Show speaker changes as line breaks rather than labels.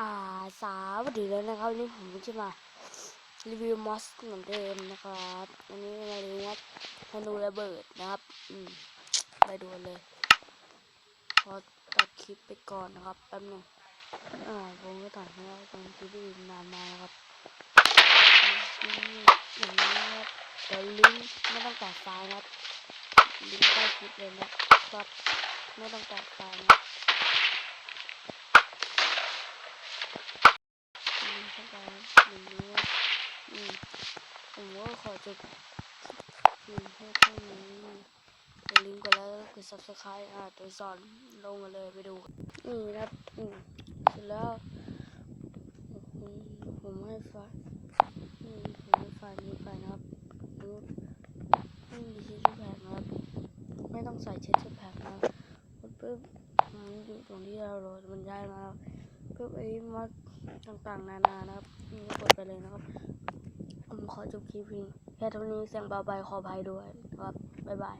อ่าสาวัสดีเลยนะครับวันนี้ผมจะมารีวิวมอสเหมือนเดิมนะครับวันนี้มารีวิวธนูระเบิดนะครับ อืมไปดูเลยพอตัดคลิปไปก่อนนะครับแป๊บนึงอ่าผมก็ตัดให้แล้วตอนคลิปที่นานมานะครับอย่างนี้นะครับเดี๋ยวลิงก์ไม่ต้องตัดไฟนะครับลิงก์ใต้คลิปเลยนะครับไม่ต้องตัดไฟนะครับ อืม เข้าใจอย่งนี้ว่าอืมผมก็ขอจบอืมให้เท่านี้อย่าลืมกดไลค์กด subscribe อ่าตัวสอนลงมาเลยไปดูนี่นะครับอืมเสร็จแล้วผมให้ไฟล์นี่ผมให้ไฟล์นี้ไปนะครับรูไม่มีเชสแพ็กนะครับไม่ต้องใส่เชสแพ็กนะครับปุ๊บมันอยู่ตรงที่เราโหลดมันย้ายมาแล้ว เพื่อไอ้มอดต่างๆ นานานะครับนี่ก็กดไปเลยนะครับ ผมขอจบคลิปเพียงแค่เท่านี้เสียงเบาไปขออภัยด้วยครับบ๊ายบาย